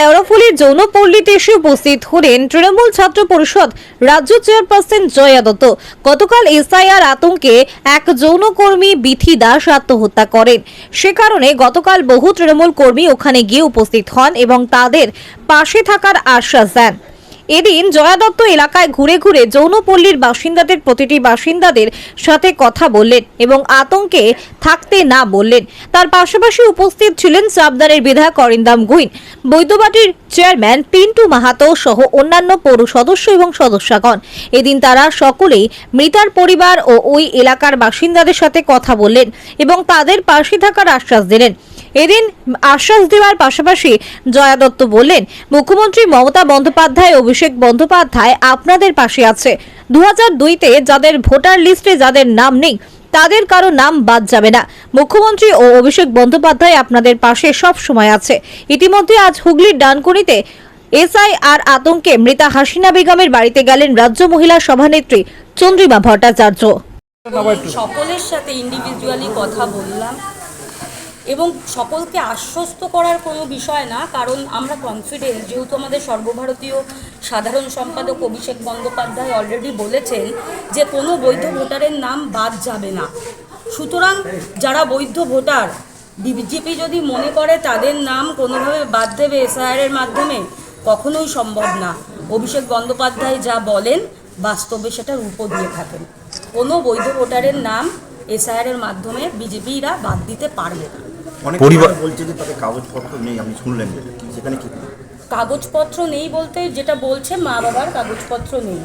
শেওড়াফুলির যৌনপল্লীতে এসে উপস্থিত হলেন তৃণমূল ছাত্র পরিষদ রাজ্য চেয়ারপারসন জয়া দত্ত গতকাল এসআইআর আতঙ্কে এক যৌনকর্মী বিথি দাস আত্মহত্যা করেন। সে কারণে গতকাল বহু তৃণমূল কর্মী ওখানে গিয়ে উপস্থিত হন এবং তাদের পাশে থাকার আশ্বাস দেন। এদিন জয়া দত্ত এলাকায় ঘুরে ঘুরে যৌনপল্লীর বাসিন্দাদের প্রতিটি বাসিন্দাদের সাথে কথা বললেন এবং আতঙ্কে থাকতে না বললেন। তার পাশাপাশি উপস্থিত ছিলেন চাপদারের বিধায়ক অরিন্দাম গুইন, বৈদ্যবাটির চেয়ারম্যান পিন্টু মাহাতো সহ অন্যান্য পৌর সদস্য এবং সদস্যগণ। এদিন তারা সকলেই মৃতার পরিবার ও ওই এলাকার বাসিন্দাদের সাথে কথা বললেন এবং তাদের পাশে থাকার আশ্বাস দিলেন। এদিন আশ্বাস দেওয়ার পাশাপাশি জয়া দত্ত বললেন, মুখ্যমন্ত্রী মমতা বন্দ্যোপাধ্যায়, অভিষেক বন্দ্যোপাধ্যায় আপনাদের পাশে আছে। দু হাজার দুইতে যাদের ভোটার লিস্টে যাদের নাম নেই, তাদের কারও নাম বাদ যাবে না। মুখ্যমন্ত্রী ও অভিষেক বন্দ্যোপাধ্যায় আপনাদের পাশে সব সময় আছে। ইতিমধ্যে আজ হুগলির ডানকুনিতে এসআইআর আতঙ্কে মৃতা হাসিনা বেগমের বাড়িতে গেলেন রাজ্য মহিলা সভানেত্রী চন্দ্রিমা ভট্টাচার্য। সকলের সাথে ইন্ডিভিজুয়ালি কথা বললাম। এবং সকলকে আশ্বস্ত করার কোনো বিষয় না, কারণ আমরা কনফিডেন্স যেহেতু আমাদের সর্বভারতীয় সাধারণ সম্পাদক অভিষেক বন্দ্যোপাধ্যায় অলরেডি বলেছেন যে কোনো বৈধ ভোটারের নাম বাদ যাবে না। সুতরাং যারা বৈধ ভোটার, বিজেপি যদি মনে করে তাদের নাম কোনোভাবে বাদ দেবে এসআইআরের মাধ্যমে, কখনোই সম্ভব না। অভিষেক বন্দ্যোপাধ্যায় যা বলেন, বাস্তবে সেটা রূপ দিয়ে থাকেন। কোনো বৈধ ভোটারের নাম এসআইআরের মাধ্যমে বিজেপিরা বাদ দিতে পারবে না। পরিবার- পরিবার বলছে যে তাদের কাগজপত্র নেই আপনি শুনলেন যেটা সেখানে কি? কাগজপত্র নেই বলতে যেটা বলছে মা বাবার কাগজপত্র নেই।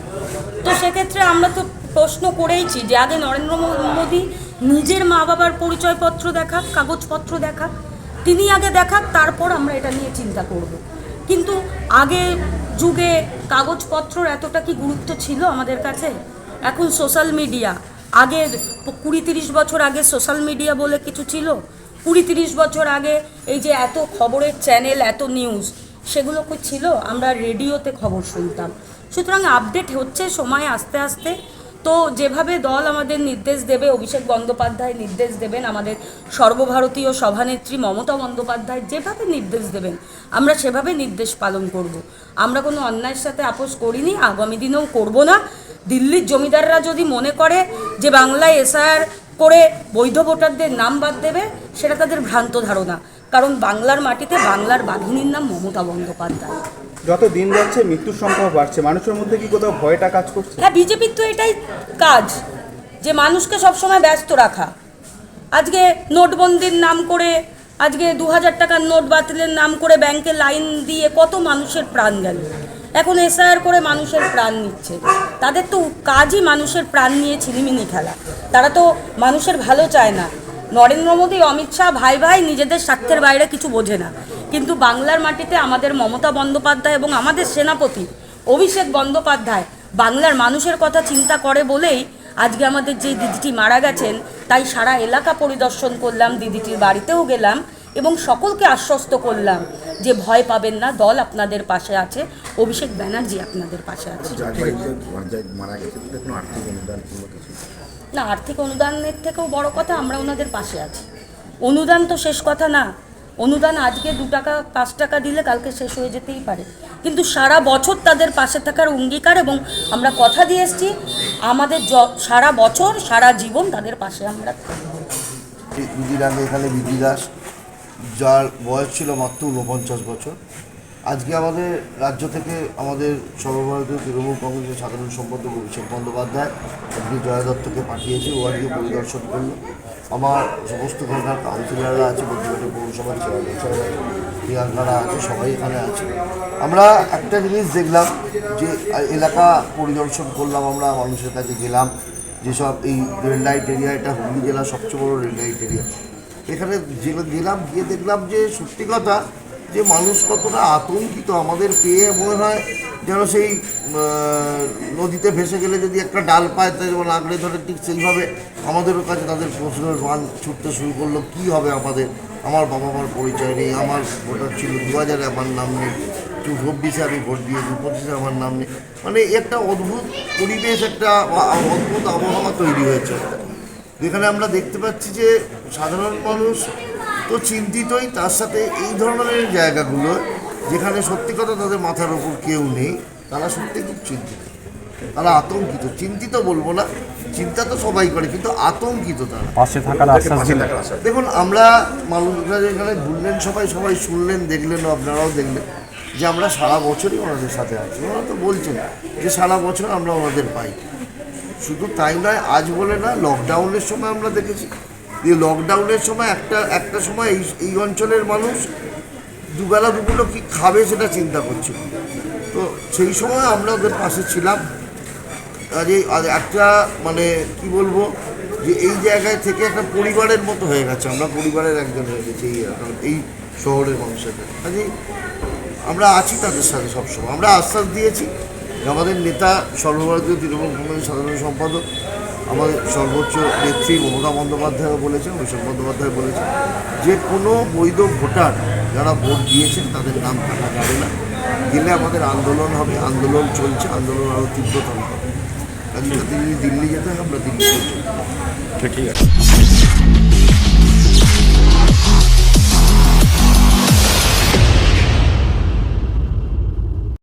তো সেক্ষেত্রে আমরা তো প্রশ্ন করেইছি যে আগে নরেন্দ্র মোদী নিজের মা বাবার পরিচয়পত্র দেখাক কাগজপত্র দেখাক। তিনি আগে দেখাক তারপর আমরা এটা নিয়ে চিন্তা করব। কিন্তু আগে যুগে কাগজপত্রর এতটা কি গুরুত্ব ছিল আমাদের কাছে? এখন সোশ্যাল মিডিয়া আগের কুড়ি তিরিশ বছর আগে সোশ্যাল মিডিয়া বলে কিছু ছিল কুড়ি তিরিশ বছর আগে এই যে এত খবরের চ্যানেল এত নিউজ সেগুলো কি ছিল? আমরা রেডিওতে খবর শুনতাম। সুতরাং আপডেট হচ্ছে সময় আস্তে আস্তে। তো যেভাবে দল আমাদের নির্দেশ দেবে, অভিষেক বন্দ্যোপাধ্যায় নির্দেশ দেবেন, আমাদের সর্বভারতীয় সভানেত্রী মমতা বন্দ্যোপাধ্যায় যেভাবে নির্দেশ দেবেন, আমরা সেভাবে নির্দেশ পালন করব। আমরা কোনো অন্যায়ের সাথে আপোষ করিনি, আগামী দিনেও করব না। দিল্লির জমিদাররা যদি মনে করে যে বাংলায় এসআর করে বৈধ ভোটারদের নাম বাদ দেবে সেটা তাদের ভ্রান্ত ধারণা। কারণ বাংলার মাটিতে বাংলার বাঘিনীর নাম মমতা বন্দ্যোপাধ্যায়। যত দিন যাচ্ছে মৃত্যুর সংখ্যা বাড়ছে। মানুষের মধ্যে কি কোথাও ভয়টা কাজ করছে? হ্যাঁ বিজেপির তো এটাই কাজ যে মানুষকে সবসময় ব্যস্ত রাখা। আজকে নোটবন্দির নাম করে আজকে দু হাজার টাকার নোট বাতিলের নাম করে ব্যাংকে লাইন দিয়ে কত মানুষের প্রাণ গেল। এখন এসআইআর করে মানুষের প্রাণ নিচ্ছে। তাদের তো কাজই মানুষের প্রাণ নিয়ে ছিনিমিনি খেলা। তারা তো মানুষের ভালো চায় না। নরেন্দ্র মোদী, অমিত শাহ ভাই ভাই নিজেদের স্বার্থের বাইরে কিছু বোঝে না। কিন্তু বাংলার মাটিতে আমাদের মমতা বন্দ্যোপাধ্যায় এবং আমাদের সেনাপতি অভিষেক বন্দ্যোপাধ্যায় বাংলার মানুষের কথা চিন্তা করে বলেই আজকে আমাদের যে দিদিটি মারা গেছেন, তাই সারা এলাকা পরিদর্শন করলাম, দিদিটির বাড়িতেও গেলাম এবং সকলকে আশ্বস্ত করলাম। যে ভয় পাবেন না দল আপনাদের পাশে আছে। অভিষেক ব্যানার্জি আপনাদের পাশে আছে। অনুদান কিংবা কিছু? না আর্থিক অনুদানের থেকেও বড় কথা আমরা ওনাদের পাশে আছি। অনুদান তো শেষ কথা না। অনুদান আজকে দু টাকা পাঁচ টাকা দিলে কালকে শেষ হয়ে যেতেই পারে। কিন্তু সারা বছর তাদের পাশে থাকার অঙ্গীকার এবং আমরা কথা দিয়ে এসেছি আমাদের সারা বছর সারা জীবন তাদের পাশে আমরা দুদিন আগে এখানে দাস যার বয়স ছিল মাত্র ঊনপঞ্চাশ বছর। আজকে আমাদের রাজ্য থেকে আমাদের সর্বভারতীয় তৃণমূল কংগ্রেসের সাধারণ সম্পাদক অভিষেক বন্দ্যোপাধ্যায় আজকে জয়া দত্তকে পাঠিয়েছে ও আজকে পরিদর্শন করল। আমার সমস্ত ঘটনার কাউন্সিলাররা আছে বদ্রীঘাটের পৌরসভার চেয়ারম্যান প্রিয়াঙ্কারা আছে, সবাই এখানে আছে। আমরা একটা জিনিস দেখলাম যে এলাকা পরিদর্শন করলাম আমরা, মানুষের কাছে গেলাম। যেসব এই রেড লাইট এরিয়া, এটা হুগলি জেলার সবচেয়ে বড় রেড লাইট এরিয়া। এখানে জেলে গেলাম গিয়ে দেখলাম যে সত্যি কথা যে মানুষ কতটা আতঙ্কিত আমাদের পেয়ে মনে হয় যেন সেই নদীতে ভেসে গেলে যদি একটা ডাল পায় তাই যেমন আগলে ধরে ঠিক সেইভাবে আমাদেরও কাছে তাদের প্রশ্নের মান ছুটতে শুরু করল, কী হবে আমাদের? আমার বাবা মার পরিচয় নেই, আমার ভোটার ছিল দু হাজারে আমার নাম নেই। চব্বিশে আমি ভোট দিয়েছি, পঁচিশে আমার নাম নেই। মানে একটা অদ্ভুত পরিবেশ, একটা অদ্ভুত আবহাওয়া তৈরি হয়েছে। যেখানে আমরা দেখতে পাচ্ছি যে সাধারণ মানুষ তো চিন্তিতই তার সাথে এই ধরনের জায়গাগুলো যেখানে সত্যি কথা তাদের মাথার ওপর কেউ নেই তারা সত্যি খুব চিন্তিত। তারা আতঙ্কিত। চিন্তিত বলব না চিন্তা তো সবাই করে কিন্তু আতঙ্কিত তারা। পাশে থাকার আশ্বাস দেখুন আমরা মানুষরা যেখানে ঘুরলেন সবাই সবাই শুনলেন দেখলেন আপনারাও দেখলেন যে আমরা সারা বছরই ওনাদের সাথে আছি। ওনারা তো বলছেন যে সারা বছর আমরা ওনাদের পাই। শুধু তাই নয় আজ বলে না লকডাউনের সময় আমরা দেখেছি। যে লকডাউনের সময় একটা একটা সময় এই এই অঞ্চলের মানুষ দুবেলা দুপুরো কী খাবে সেটা চিন্তা করছিল। তো সেই সময় আমরা ওদের পাশে ছিলাম। কাজে আর একটা মানে কি বলব, যে এই জায়গায় থেকে একটা পরিবারের মতো হয়ে গেছে। আমরা পরিবারের একজন হয়ে গেছি এই এই শহরের মানুষের কাজে আমরা আছি তাদের সাথে সবসময়। আমরা আশ্বাস দিয়েছি আমাদের নেতা সর্বভারতীয় তৃণমূল কংগ্রেসের সাধারণ সম্পাদক আমাদের সর্বোচ্চ নেত্রী মমতা বন্দ্যোপাধ্যায়ও বলেছেন, অভিষেক বন্দ্যোপাধ্যায় বলেছেন, যে কোনো বৈধ ভোটার যারা ভোট দিয়েছেন তাদের নাম থাকা যাবে না। গেলে আমাদের আন্দোলন হবে, আন্দোলন চলছে, আন্দোলন আরও তীব্রতর হবে। কাজে যদি দিল্লি যেতে হয়, আমরা দিল্লি ঠিক আছে।